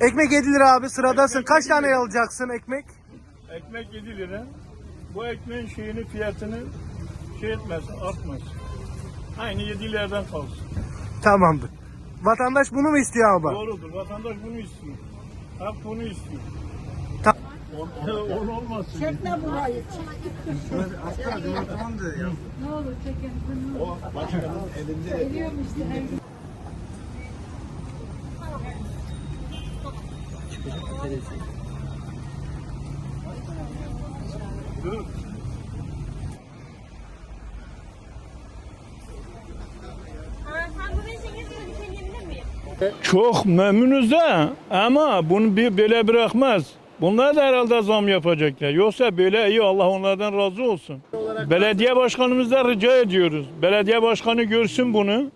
Ekmek 7 lira abi sıradasın. Ekmek Kaç tane alacaksın ekmek? Ekmek 7 lira. Bu ekmeğin şeyini fiyatını şey etmez, artmaz. Aynı 7 liradan kalsın. Tamamdır. Vatandaş bunu mu istiyor abi? Doğrudur. Vatandaş bunu istiyor. Halk bunu istiyor. Ta- On, on olmasın. Dur. Aa, sen buraya çekilsin bir şey diyebilir miyim? Çok memnunuz da ama bunu bir böyle bırakmaz. Bunlar da herhalde zam yapacaklar. Yoksa böyle iyi Allah onlardan razı olsun. Belediye başkanımızdan rica ediyoruz. Belediye başkanı görsün bunu.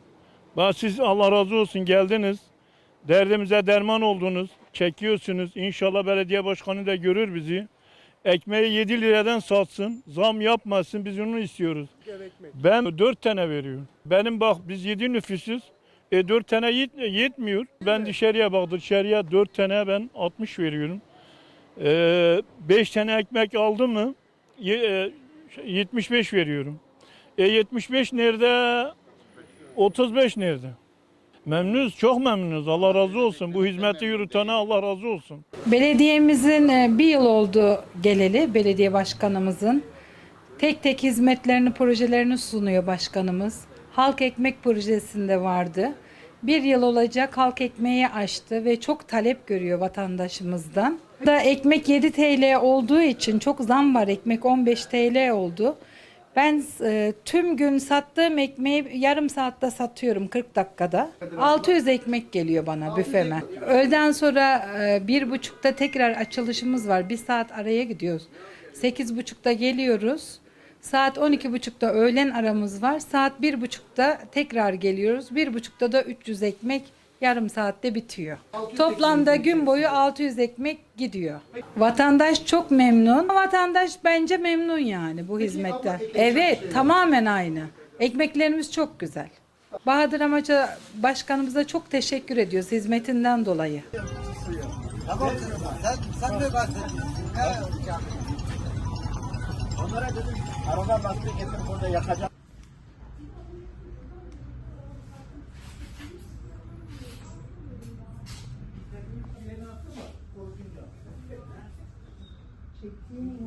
Bak siz Allah razı olsun geldiniz. Derdimize derman oldunuz. Çekiyorsunuz. İnşallah belediye başkanı da görür bizi. Ekmeği 7 liradan satsın. Zam yapmasın. Biz onu istiyoruz. Ben 4 tane veriyorum. Benim bak biz 7 nüfusuz. E 4 tane yet- yetmiyor. Ben dışarıya bak dışarıya 4 tane ben 60 veriyorum. 5 tane ekmek aldım mı e, 75 veriyorum. E 75 nerede? 35 nerede? Memnunuz, çok memnunuz. Allah razı olsun. Bu hizmeti yürütene Allah razı olsun. Belediyemizin e, bir yıl oldu geleli, belediye başkanımızın. Tek tek hizmetlerini, projelerini sunuyor başkanımız. Halk ekmek projesinde vardı. Bir yıl olacak halk ekmeği açtı ve çok talep görüyor vatandaşımızdan. Da ekmek 7 TL olduğu için çok zam var. Ekmek 15 TL oldu. Ben e, tüm gün sattığım ekmeği yarım saatte satıyorum 40 dakikada. 600 ekmek geliyor bana büfeme. Öğleden sonra e, bir buçukta tekrar açılışımız var. Bir saat araya gidiyoruz. Sekiz buçukta geliyoruz. Saat 12.30'da öğlen aramız var. Saat 1.30'da tekrar geliyoruz. 1.30'da da 300 ekmek yarım saatte bitiyor. Toplamda gün boyu 600 ekmek gidiyor. Vatandaş çok memnun. Vatandaş bence memnun yani bu hizmetten. Evet tamamen aynı. Ekmeklerimiz çok güzel. Bahadır Amaca başkanımıza çok teşekkür ediyoruz hizmetinden dolayı. Tamam kızım. Sen, sen de bahsediyorsun. He. Onlara dedim burada